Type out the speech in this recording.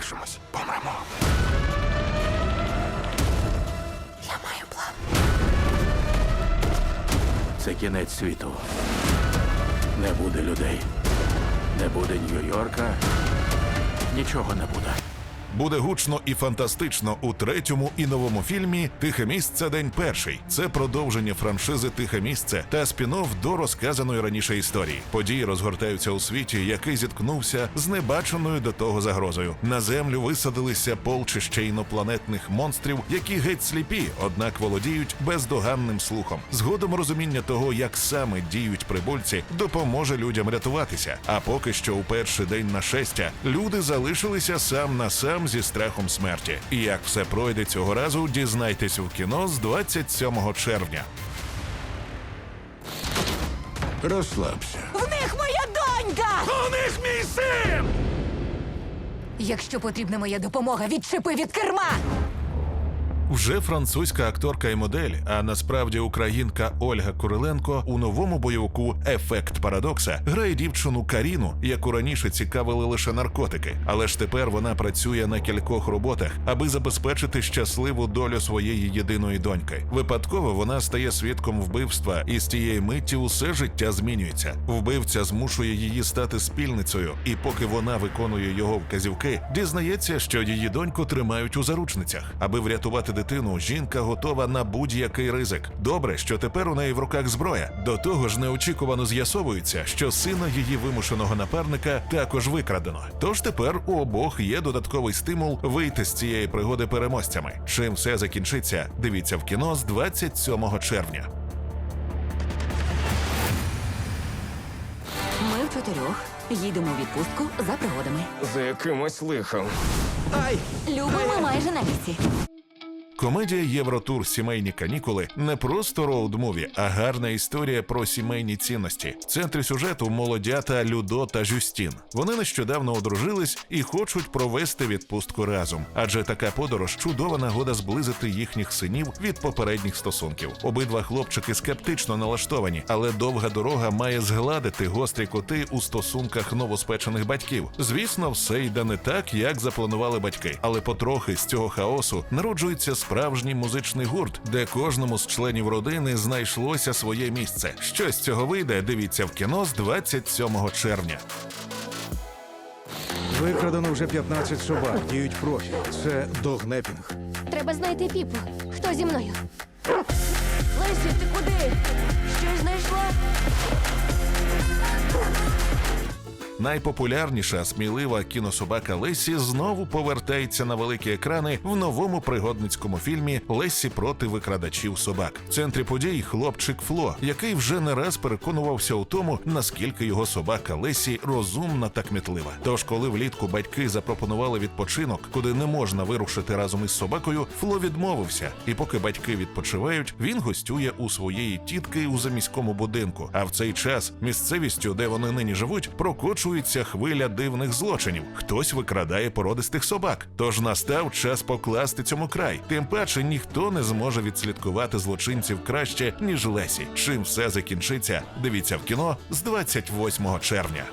залишимось, помремо. Я маю план. Це кінець світу. Не буде людей. Не буде Нью-Йорка. Нічого не буде. Буде гучно і фантастично у третьому і новому фільмі Тихе місце День перший. Це продовження франшизи Тихе місце та спін-офф до розказаної раніше історії. Події розгортаються у світі, який зіткнувся з небаченою до того загрозою. На землю висадилися полчище інопланетних монстрів, які геть сліпі, однак володіють бездоганним слухом. Згодом розуміння того, як саме діють прибульці, допоможе людям рятуватися. А поки що у перший день нашестя люди залишилися сам на сам зі страхом смерті. І як все пройде цього разу, дізнайтесь в кіно з 27 червня. Розслабся. В них моя донька! У них мій син! Якщо потрібна моя допомога, відчепи від керма! Вже французька акторка і модель, а насправді українка Ольга Куриленко у новому бойовику Ефект Парадокса грає дівчину Каріну, яку раніше цікавили лише наркотики. Але ж тепер вона працює на кількох роботах, аби забезпечити щасливу долю своєї єдиної доньки. Випадково вона стає свідком вбивства, і з тієї миті усе життя змінюється. Вбивця змушує її стати спільницею, і поки вона виконує його вказівки, дізнається, що її доньку тримають у заручницях. Аби врятувати дитину, жінка готова на будь-який ризик. Добре, що тепер у неї в руках зброя. До того ж, неочікувано з'ясовується, що сина її вимушеного напарника також викрадено. Тож тепер у обох є додатковий стимул вийти з цієї пригоди переможцями. Чим все закінчиться, дивіться в кіно з 27 червня. Ми в чотирьох їдемо у відпустку за пригодами. За якимось лихом. Любо, ми майже на місці. Комедія Євротур Сімейні канікули не просто роуд-муві, а гарна історія про сімейні цінності. В центрі сюжету молодята Людо та Жюстін. Вони нещодавно одружились і хочуть провести відпустку разом. Адже така подорож чудова нагода зблизити їхніх синів від попередніх стосунків. Обидва хлопчики скептично налаштовані, але довга дорога має згладити гострі коти у стосунках новоспечених батьків. Звісно, все йде не так, як запланували батьки, але потрохи з цього хаосу народжується справжній музичний гурт, де кожному з членів родини знайшлося своє місце. Що з цього вийде? Дивіться в кіно з 27 червня. Викрадено вже 15 собак, діють профі. Це догнепінг. Треба знайти піпу. Хто зі мною? Лесі, ти куди? Щось знайшла? Найпопулярніша смілива кінособака Лесі знову повертається на великі екрани в новому пригодницькому фільмі Лесі проти викрадачів собак. В центрі подій хлопчик Фло, який вже не раз переконувався у тому, наскільки його собака Лесі розумна та кмітлива. Тож, коли влітку батьки запропонували відпочинок, куди не можна вирушити разом із собакою, Фло відмовився. І поки батьки відпочивають, він гостює у своєї тітки у заміському будинку. А в цей час місцевістю, де вони нині живуть, прокочується хвиля дивних злочинів. Хтось викрадає породистих собак. Тож настав час покласти цьому край. Тим паче ніхто не зможе відслідкувати злочинців краще ніж Лесі. Чим все закінчиться? Дивіться в кіно з 28 червня.